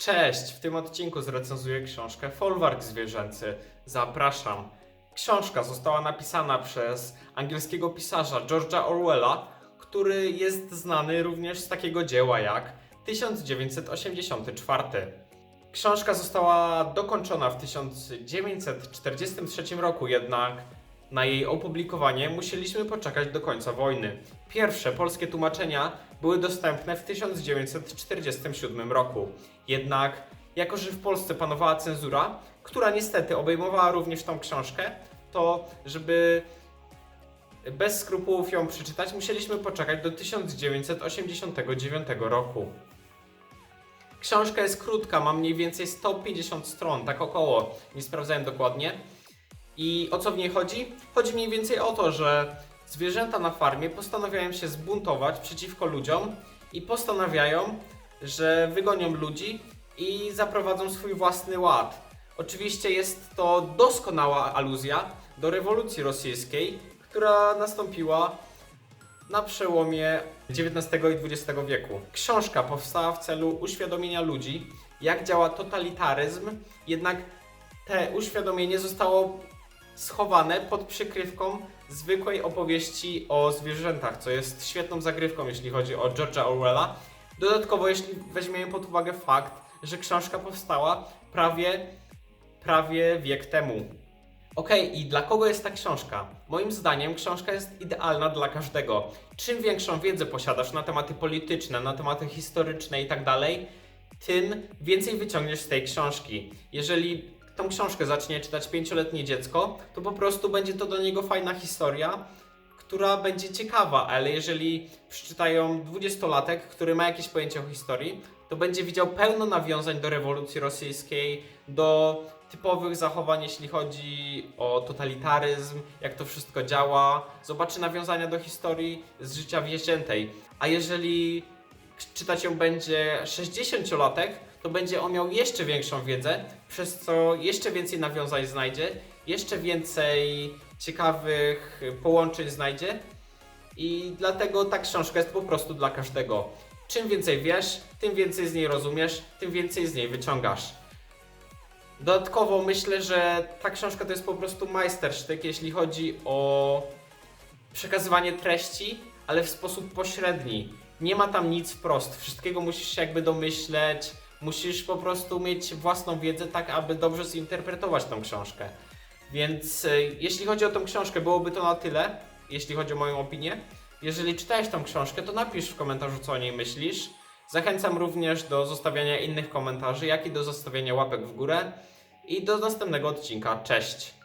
Cześć! W tym odcinku zrecenzuję książkę Folwark Zwierzęcy. Zapraszam. Książka została napisana przez angielskiego pisarza George'a Orwella, który jest znany również z takiego dzieła jak 1984. Książka została dokończona w 1943 roku, jednak na jej opublikowanie musieliśmy poczekać do końca wojny. Pierwsze polskie tłumaczenia były dostępne w 1947 roku. Jednak, jako że w Polsce panowała cenzura, która niestety obejmowała również tą książkę, to żeby bez skrupułów ją przeczytać, musieliśmy poczekać do 1989 roku. Książka jest krótka, ma mniej więcej 150 stron, tak około, nie sprawdzałem dokładnie. I o co w niej chodzi? Chodzi mniej więcej o to, że zwierzęta na farmie postanawiają się zbuntować przeciwko ludziom i postanawiają, że wygonią ludzi i zaprowadzą swój własny ład. Oczywiście jest to doskonała aluzja do rewolucji rosyjskiej, która nastąpiła na przełomie XIX i XX wieku. Książka powstała w celu uświadomienia ludzi, jak działa totalitaryzm, jednak te uświadomienie zostało schowane pod przykrywką zwykłej opowieści o zwierzętach, co jest świetną zagrywką, jeśli chodzi o George'a Orwella. Dodatkowo, jeśli weźmiemy pod uwagę fakt, że książka powstała prawie, prawie wiek temu. Okej, i dla kogo jest ta książka? Moim zdaniem książka jest idealna dla każdego. Czym większą wiedzę posiadasz na tematy polityczne, na tematy historyczne i tak tym więcej wyciągniesz z tej książki. Jeżeli tą książkę zacznie czytać pięcioletnie dziecko, to po prostu będzie to do niego fajna historia, która będzie ciekawa, ale jeżeli przeczytają dwudziestolatek, który ma jakieś pojęcie o historii, to będzie widział pełno nawiązań do rewolucji rosyjskiej, do typowych zachowań, jeśli chodzi o totalitaryzm, jak to wszystko działa, zobaczy nawiązania do historii z życia wieziętej. A jeżeli czytać ją będzie 60-latek, to będzie on miał jeszcze większą wiedzę, przez co jeszcze więcej nawiązań znajdzie, jeszcze więcej ciekawych połączeń znajdzie i dlatego ta książka jest po prostu dla każdego. Czym więcej wiesz, tym więcej z niej rozumiesz, tym więcej z niej wyciągasz. Dodatkowo myślę, że ta książka to jest po prostu majstersztyk, jeśli chodzi o przekazywanie treści, ale w sposób pośredni. Nie ma tam nic wprost. Wszystkiego musisz się jakby domyśleć, musisz po prostu mieć własną wiedzę, tak aby dobrze zinterpretować tą książkę. Więc e, jeśli chodzi o tą książkę, byłoby to na tyle, jeśli chodzi o moją opinię. Jeżeli czytałeś tą książkę, to napisz w komentarzu, co o niej myślisz. Zachęcam również do zostawiania innych komentarzy, jak i do zostawiania łapek w górę. I do następnego odcinka. Cześć!